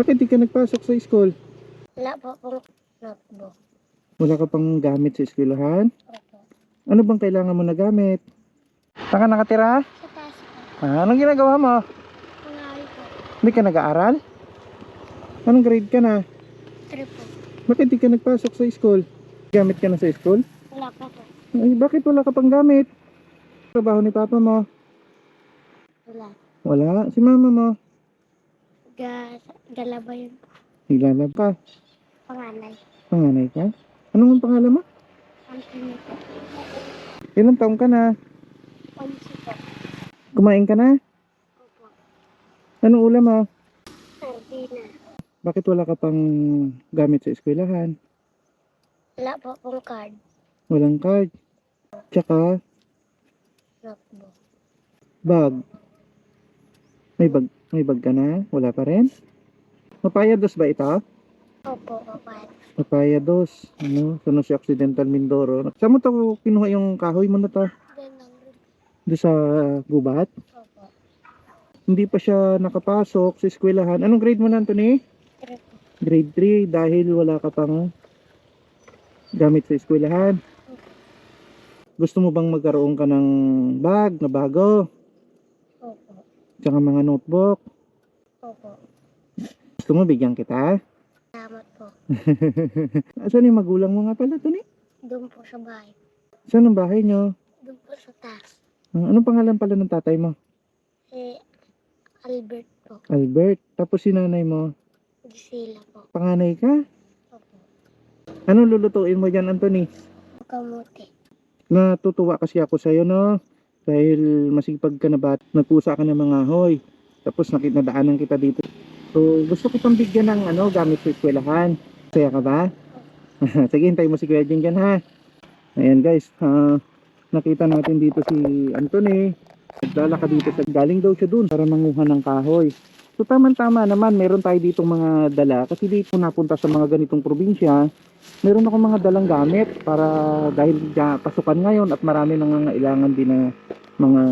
Bakit di ka nagpasok sa school? Wala po pong notebook. Wala ka pang gamit sa eskwelahan? Opo. Ano bang kailangan mo na gamit? Saan ka nakatira? Sa taas po. Ah, anong ginagawa mo? Pangalan po. Hindi ka nag-aaral? Anong grade ka na? Trip po. Bakit di ka nagpasok sa school? Gamit ka na sa school? Wala pa po. Ay, bakit wala ka pang gamit? Trabaho ni papa mo? Wala. Wala. Si mama mo? Ga, galaba yun. Naglalab ka. Panganay. Panganay ka? Anong ang pangalan mo? Anthony po. Ilang taong ka na? Onsi po. Kumain ka na? Opo. Anong ulam mo? Sardina. Bakit wala ka pang gamit sa eskwelahan? Wala po pong card. Walang card. Tsaka, Notebook. bag. May bag, may bag ka na? Wala pa rin? Mapayados ba ito? Opo, opo. Mapayados. Ano? Sa si Occidental Mindoro. Saan mo to kinuha yung kahoy mo na to? Doon sa gubat? Opo. Hindi pa siya nakapasok sa eskwelahan. Anong grade mo na, Anthony? Trip po. Grade 3 dahil wala ka pang gamit sa eskwelahan. Gusto mo bang magkaroon ka ng bag na bago? Tsaka mga notebook? Opo. Gusto mo bigyan kita? Salamat po. Saan yung magulang mo nga pala, Tony? Doon po sa bahay. Saan ang bahay nyo? Doon po sa taas. Ah, Anong pangalan pala ng tatay mo? Si Albert po. Albert. Tapos si nanay mo? Gisela po. Panganay ka? Opo. Anong lulutuin mo dyan, Anthony? Kamuti. Natutuwa kasi ako sa'yo, no? Dahil masipag ka na ba? Nagpusa ka ng mga hoy. Tapos nakitadaanan kita dito. So, gusto kitang bigyan ng ano, gamit sa eskwelahan. Saya ka ba? Sige, hintay mo si Kuya Jing ha? Ayan, guys. ah, nakita natin dito si Anthony. Naglalakad dito sa galing daw siya dun para manguha ng kahoy. So, tama-tama naman. Meron tayo ditong mga dala. Kasi dito napunta sa mga ganitong probinsya, meron ako mga dalang gamit para dahil pasukan ngayon at marami nangangailangan din na mga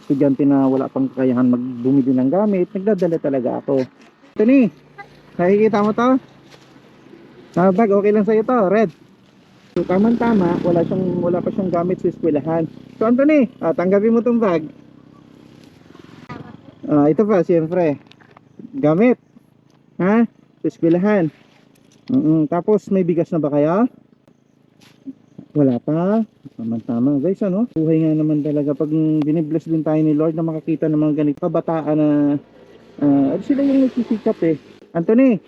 estudyante na wala pang kakayahan magbumili ng gamit, nagdadala talaga ako. Tony, nakikita mo to? Ah, bag, okay lang sa'yo to, red. So, tama-tama, wala, siyang, wala pa siyang gamit sa eskwelahan. So, Anthony, ah, tanggapin mo tong bag. Ah, ito pa, siyempre. Gamit. Ha? Sa eskwelahan. Mm, tapos may bigas na ba kaya? Wala pa. Tama-tama guys ano. Buhay nga naman talaga pag binibless din tayo ni Lord na makakita ng mga ganito kabataan na ah, sila yung nagsisikap eh. Anthony,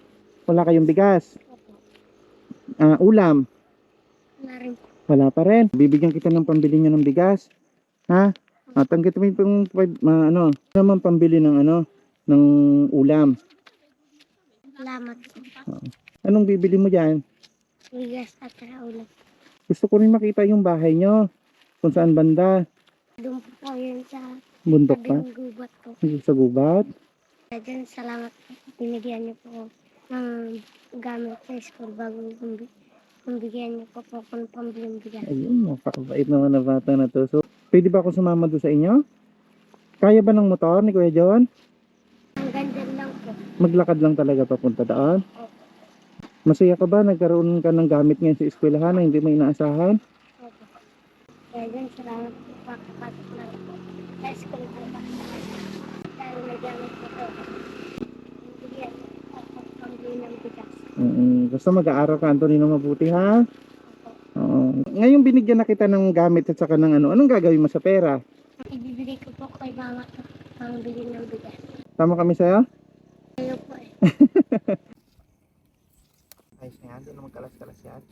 wala kayong bigas. Ah, ulam, Wala rin wala pa rin. Bibigyan kita ng pambili nyo ng bigas. Ha? At ang kita mo yung pag- ma- ano, naman pambili ng ano, ng ulam. Salamat po. Anong bibili mo diyan? Bigas at ulam. Gusto ko rin makita yung bahay nyo. Kung saan banda. Doon po yun sa Bundok pa. gubat po. Sa gubat. Dyan, salamat po. Binigyan niyo po ng gamit sa school bago kumbigyan niyo po po kung pambiling bigas. Ayun, napakabait naman na bata na to. So, pwede ba ako sumama doon sa inyo? Kaya ba ng motor ni Kuya John? Hanggang dyan lang po. Maglakad lang talaga papunta doon? Masaya ka ba? Nagkaroon ka ng gamit ngayon sa eskwelahan na hindi mo inaasahan? Opo. Kaya dyan, salamat po. Pakapasok na rin po. Sa school po pa. Dahil may gamit po po. Bigyan niyo po po pambili ng bigas. Mm, basta mag-aaral ka, Anthony, na mabuti ha? Opo. Oo. Ngayon binigyan na kita ng gamit at saka ng ano. Anong gagawin mo sa pera? Ibibigay ko po kay mama to pambili ng bigas. Tama kami sa'yo? Ayaw po eh. Ayos na yan. Doon na magkalas-kalas yan.